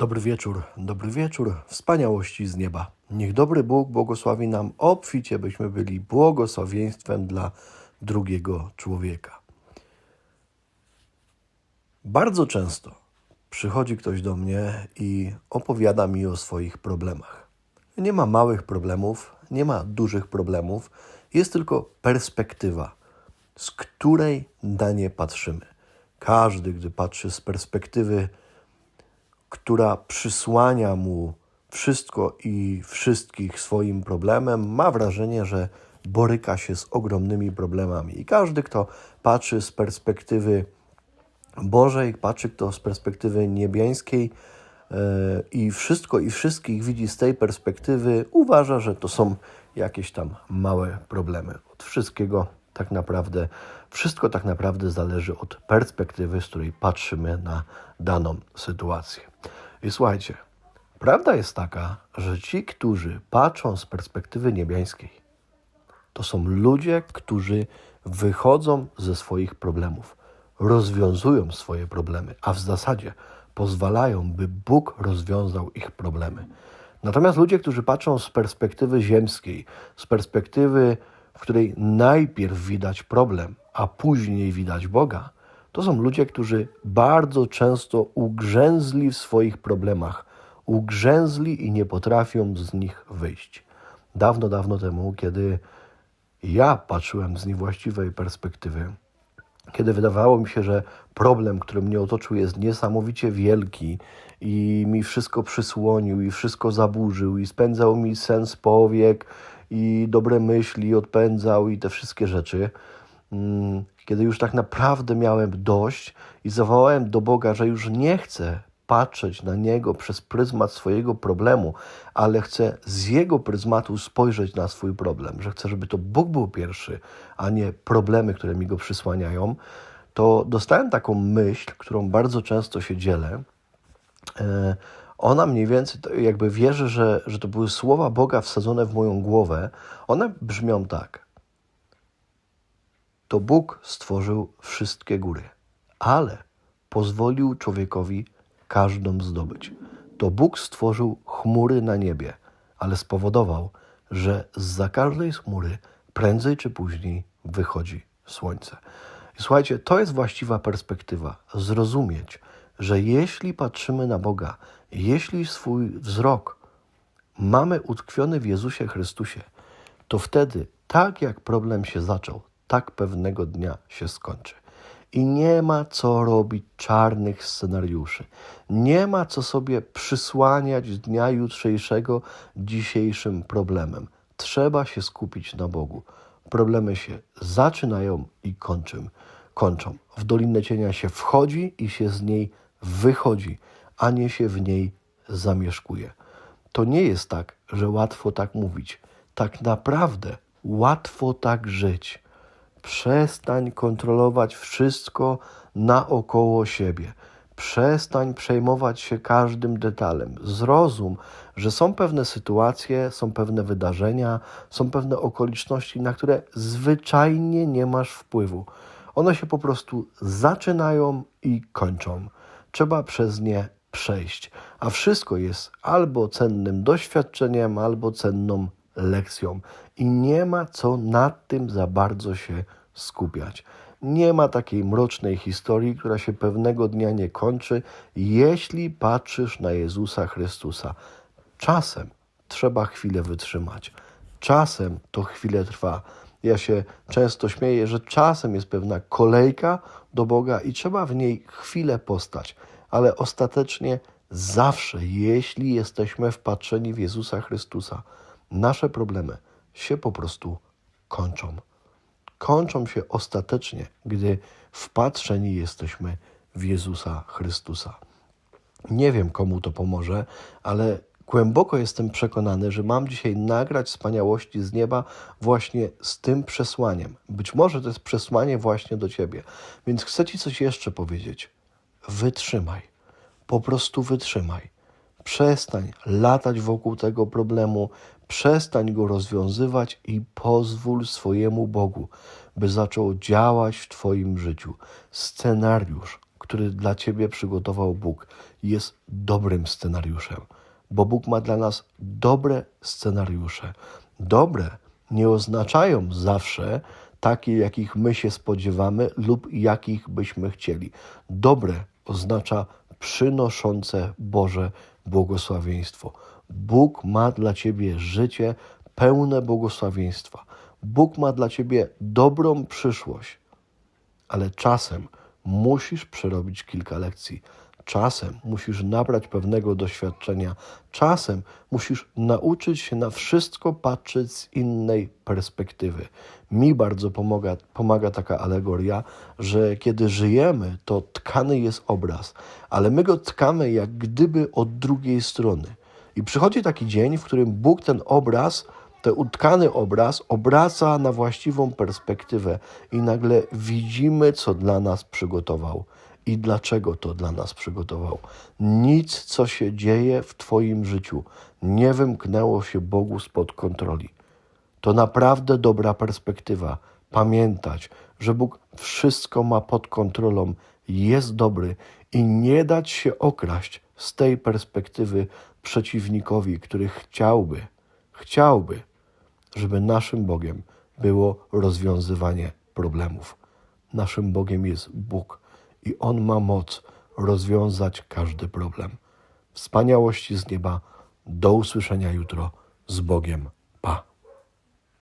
Dobry wieczór, dobry wieczór, wspaniałości z nieba. Niech dobry Bóg błogosławi nam obficie, byśmy byli błogosławieństwem dla drugiego człowieka. Bardzo często przychodzi ktoś do mnie i opowiada mi o swoich problemach. Nie ma małych problemów, nie ma dużych problemów, jest tylko perspektywa, z której na nie patrzymy. Każdy, gdy patrzy z perspektywy która przysłania mu wszystko i wszystkich swoim problemem, ma wrażenie, że boryka się z ogromnymi problemami. I każdy, kto patrzy z perspektywy Bożej, patrzy kto z perspektywy niebiańskiej yy, i wszystko i wszystkich widzi z tej perspektywy, uważa, że to są jakieś tam małe problemy. Od wszystkiego tak naprawdę, wszystko tak naprawdę zależy od perspektywy, z której patrzymy na daną sytuację. I słuchajcie, prawda jest taka, że ci, którzy patrzą z perspektywy niebiańskiej, to są ludzie, którzy wychodzą ze swoich problemów, rozwiązują swoje problemy, a w zasadzie pozwalają, by Bóg rozwiązał ich problemy. Natomiast ludzie, którzy patrzą z perspektywy ziemskiej, z perspektywy, w której najpierw widać problem, a później widać Boga, to są ludzie, którzy bardzo często ugrzęzli w swoich problemach, ugrzęzli i nie potrafią z nich wyjść. Dawno, dawno temu, kiedy ja patrzyłem z niewłaściwej perspektywy, kiedy wydawało mi się, że problem, który mnie otoczył, jest niesamowicie wielki i mi wszystko przysłonił, i wszystko zaburzył, i spędzał mi sens powiek, i dobre myśli odpędzał, i te wszystkie rzeczy. Kiedy już tak naprawdę miałem dość i zawołałem do Boga, że już nie chcę patrzeć na Niego przez pryzmat swojego problemu, ale chcę z Jego pryzmatu spojrzeć na swój problem, że chcę, żeby to Bóg był pierwszy, a nie problemy, które mi go przysłaniają, to dostałem taką myśl, którą bardzo często się dzielę. E, ona mniej więcej jakby wierzy, że, że to były słowa Boga wsadzone w moją głowę. One brzmią tak to Bóg stworzył wszystkie góry, ale pozwolił człowiekowi każdą zdobyć. To Bóg stworzył chmury na niebie, ale spowodował, że za każdej chmury prędzej czy później wychodzi słońce. I słuchajcie, to jest właściwa perspektywa. Zrozumieć, że jeśli patrzymy na Boga, jeśli swój wzrok mamy utkwiony w Jezusie Chrystusie, to wtedy, tak jak problem się zaczął, tak pewnego dnia się skończy. I nie ma co robić czarnych scenariuszy. Nie ma co sobie przysłaniać dnia jutrzejszego dzisiejszym problemem. Trzeba się skupić na Bogu. Problemy się zaczynają i kończą. kończą. W Dolinę Cienia się wchodzi i się z niej wychodzi, a nie się w niej zamieszkuje. To nie jest tak, że łatwo tak mówić. Tak naprawdę łatwo tak żyć. Przestań kontrolować wszystko naokoło siebie. Przestań przejmować się każdym detalem. Zrozum, że są pewne sytuacje, są pewne wydarzenia, są pewne okoliczności, na które zwyczajnie nie masz wpływu. One się po prostu zaczynają i kończą. Trzeba przez nie przejść, a wszystko jest albo cennym doświadczeniem, albo cenną lekcją i nie ma co nad tym za bardzo się skupiać. Nie ma takiej mrocznej historii, która się pewnego dnia nie kończy, jeśli patrzysz na Jezusa Chrystusa. Czasem trzeba chwilę wytrzymać. Czasem to chwilę trwa. Ja się często śmieję, że czasem jest pewna kolejka do Boga i trzeba w niej chwilę postać, ale ostatecznie zawsze, jeśli jesteśmy wpatrzeni w Jezusa Chrystusa, nasze problemy się po prostu kończą. Kończą się ostatecznie, gdy wpatrzeni jesteśmy w Jezusa Chrystusa. Nie wiem, komu to pomoże, ale głęboko jestem przekonany, że mam dzisiaj nagrać wspaniałości z nieba właśnie z tym przesłaniem. Być może to jest przesłanie właśnie do ciebie. Więc chcę ci coś jeszcze powiedzieć. Wytrzymaj. Po prostu wytrzymaj. Przestań latać wokół tego problemu, Przestań go rozwiązywać i pozwól swojemu Bogu, by zaczął działać w Twoim życiu. Scenariusz, który dla ciebie przygotował Bóg, jest dobrym scenariuszem, bo Bóg ma dla nas dobre scenariusze. Dobre nie oznaczają zawsze takie, jakich my się spodziewamy lub jakich byśmy chcieli. Dobre oznacza przynoszące Boże błogosławieństwo. Bóg ma dla ciebie życie pełne błogosławieństwa. Bóg ma dla ciebie dobrą przyszłość, ale czasem musisz przerobić kilka lekcji. Czasem musisz nabrać pewnego doświadczenia. Czasem musisz nauczyć się na wszystko patrzeć z innej perspektywy. Mi bardzo pomaga, pomaga taka alegoria, że kiedy żyjemy, to tkany jest obraz, ale my go tkamy jak gdyby od drugiej strony. I przychodzi taki dzień, w którym Bóg ten obraz, ten utkany obraz obraca na właściwą perspektywę i nagle widzimy, co dla nas przygotował i dlaczego to dla nas przygotował. Nic, co się dzieje w Twoim życiu, nie wymknęło się Bogu spod kontroli. To naprawdę dobra perspektywa. Pamiętać, że Bóg wszystko ma pod kontrolą, jest dobry i nie dać się okraść z tej perspektywy przeciwnikowi, który chciałby, chciałby, żeby naszym Bogiem było rozwiązywanie problemów. Naszym Bogiem jest Bóg i On ma moc rozwiązać każdy problem. Wspaniałości z nieba. Do usłyszenia jutro z Bogiem.